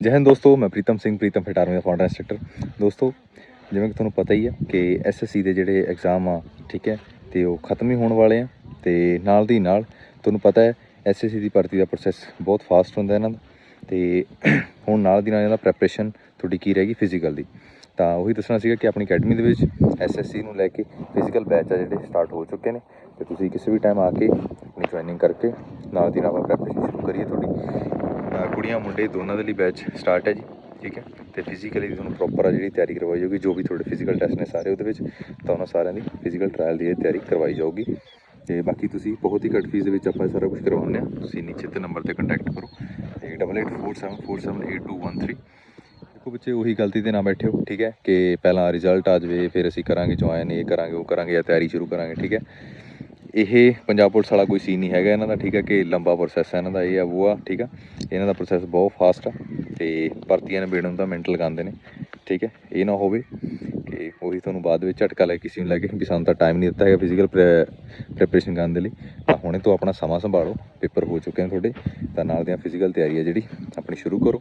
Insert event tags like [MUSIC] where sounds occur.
ਜੈ ਹਿੰਦ ਦੋਸਤੋ, ਮੈਂ ਪ੍ਰੀਤਮ ਸਿੰਘ, ਪ੍ਰੀਤਮ ਫਿਟ ਆਰਮੀ ਦਾ ਫਾਊਂਡਰ ਇੰਸਟ੍ਰਕਟਰ ਦੋਸਤੋ, ਜਿਵੇਂ ਕਿ ਤੁਹਾਨੂੰ ਪਤਾ ਹੀ ਹੈ ਕਿ ਐਸਐਸਸੀ ਦੇ ਜਿਹੜੇ ਐਗਜ਼ਾਮ ਆ, ਠੀਕ ਹੈ, ਤੇ ਉਹ ਖਤਮ ਹੀ ਹੋਣ ਵਾਲੇ ਆ, ਤੇ ਨਾਲ ਦੀ ਨਾਲ ਤੁਹਾਨੂੰ ਪਤਾ ਹੈ ਐਸਐਸਸੀ ਦੀ ਭਰਤੀ ਦਾ ਪ੍ਰੋਸੈਸ ਬਹੁਤ ਫਾਸਟ ਹੁੰਦਾ ਇਹਨਾਂ ਦਾ, ਤੇ [CLEARS THROAT] ਹੁਣ ਨਾਲ ਦੀ ਨਾਲ ਇਹਨਾਂ ਦਾ ਪ੍ਰੈਪਰੇਸ਼ਨ ਤੁਹਾਡੀ ਕੀ ਰਹੇਗੀ ਫਿਜ਼ੀਕਲ ਦੀ। ਤਾਂ ਉਹੀ ਦੱਸਣਾ ਸੀਗਾ ਕਿ ਆਪਣੀ ਅਕੈਡਮੀ ਦੇ ਵਿੱਚ ਐਸਐਸਸੀ ਨੂੰ ਲੈ ਕੇ ਫਿਜ਼ੀਕਲ ਬੈਚ ਆ ਜਿਹੜੇ ਸਟਾਰਟ ਹੋ ਚੁੱਕੇ ਨੇ, ਤੇ ਤੁਸੀਂ ਕਿਸੇ ਵੀ ਟਾਈਮ ਆ ਕੇ ਆਪਣੀ ਜੁਆਇਨਿੰਗ ਕਰਕੇ ਨਾਲ ਦੀ ਨਾਲ ਆਪਾਂ ਪ੍ਰੈਪਰੇਸ਼ਨ ਸ਼ੁਰੂ ਕਰੀਏ ਤੁਹਾਡੀ। ਕੁੜੀਆਂ ਮੁੰਡੇ ਦੋਨਾਂ ਦੇ ਲਈ ਬੈਚ ਸਟਾਰਟ ਹੈ ਜੀ, ਠੀਕ ਹੈ? ਤੇ ਫਿਜ਼ੀਕਲੀ ਤੁਹਾਨੂੰ ਪ੍ਰੋਪਰ ਆ ਜਿਹੜੀ ਤਿਆਰੀ ਕਰਵਾਈ ਜਾਊਗੀ, ਜੋ ਵੀ ਤੁਹਾਡੇ ਫਿਜ਼ੀਕਲ ਟੈਸਟ ਨੇ ਸਾਰੇ ਉਹਦੇ ਵਿੱਚ, ਤਾਂ ਉਹਨਾਂ ਸਾਰਿਆਂ ਦੀ ਫਿਜ਼ੀਕਲ ਟ੍ਰਾਇਲ ਦੀ ਇਹ ਤਿਆਰੀ ਕਰਵਾਈ ਜਾਊਗੀ। ਤੇ ਬਾਕੀ ਤੁਸੀਂ ਬਹੁਤ ਹੀ ਘੱਟ ਫੀਸ ਦੇ ਵਿੱਚ ਆਪਾਂ ਸਾਰਾ ਕੁਝ ਕਰਵਾਉਂਦੇ ਆ ਤੁਸੀਂ ਨੀਚੇ ਤੇ ਨੰਬਰ ਤੇ ਕੰਟੈਕਟ ਕਰੋ। ਤੇ 8847478213 ਦੇਖੋ ਬੱਚੇ, ਉਹੀ ਗਲਤੀ ਤੇ ਨਾ ਬੈਠਿਓ ਠੀਕ ਹੈ? ਕਿ ਪਹਿਲਾਂ ਰਿਜ਼ਲਟ ਆ ਜਾਵੇ, ਫਿਰ ਅਸੀਂ ਕਰਾਂਗੇ ਜੁਆਇਨ ਇਹ ਕਰਾਂਗੇ, ਉਹ ਕਰਾਂਗੇ, ਜਾਂ ਤਿਆਰੀ ਸ਼ੁਰੂ ਕਰਾਂਗੇ, ਠੀਕ ਹੈ? ਇਹ ਪੰਜਾਬ ਪੁਲਿਸ ਵਾਲਾ ਕੋਈ ਸੀਨ ਨਹੀਂ ਹੈਗਾ ਇਹਨਾਂ ਦਾ, ਠੀਕ ਹੈ ਕਿ ਲੰਬਾ ਪ੍ਰੋਸੈਸ ਹੈ ਇਹਨਾਂ ਦਾ, ਇਹ ਆ, ਉਹ ਆ, ਠੀਕ ਆ। ਇਹਨਾਂ ਦਾ ਪ੍ਰੋਸੈਸ ਬਹੁਤ ਫਾਸਟ ਆ ਤੇ ਭਰਤੀਆਂ ਨੇ ਨੂੰ ਤਾਂ ਮਿੰਟ ਲਗਾਉਂਦੇ ਨੇ, ਠੀਕ ਹੈ। ਇਹ ਨਾ ਹੋਵੇ ਕਿ ਉਹੀ ਤੁਹਾਨੂੰ ਬਾਅਦ ਵਿੱਚ ਝਟਕਾ ਲੈ ਕਿਸੇ ਨੂੰ ਲੱਗੇ ਕਿ ਸਾਨੂੰ ਤਾਂ ਟਾਈਮ ਨਹੀਂ ਦਿੱਤਾ ਹੈਗਾ ਫਿਜ਼ੀਕਲ ਪ੍ਰੈਪਰੇਸ਼ਨ ਕਰਨ ਦੇ ਲਈ। ਤਾਂ ਹੁਣੇ ਤੋਂ ਆਪਣਾ ਸਮਾਂ ਸੰਭਾਲੋ ਪੇਪਰ ਹੋ ਚੁੱਕੇ ਨੇ ਤੁਹਾਡੇ, ਤਾਂ ਨਾਲ ਦੀਆਂ ਫਿਜ਼ੀਕਲ ਤਿਆਰੀ ਹੈ ਜਿਹੜੀ ਆਪਣੀ ਸ਼ੁਰੂ ਕਰੋ।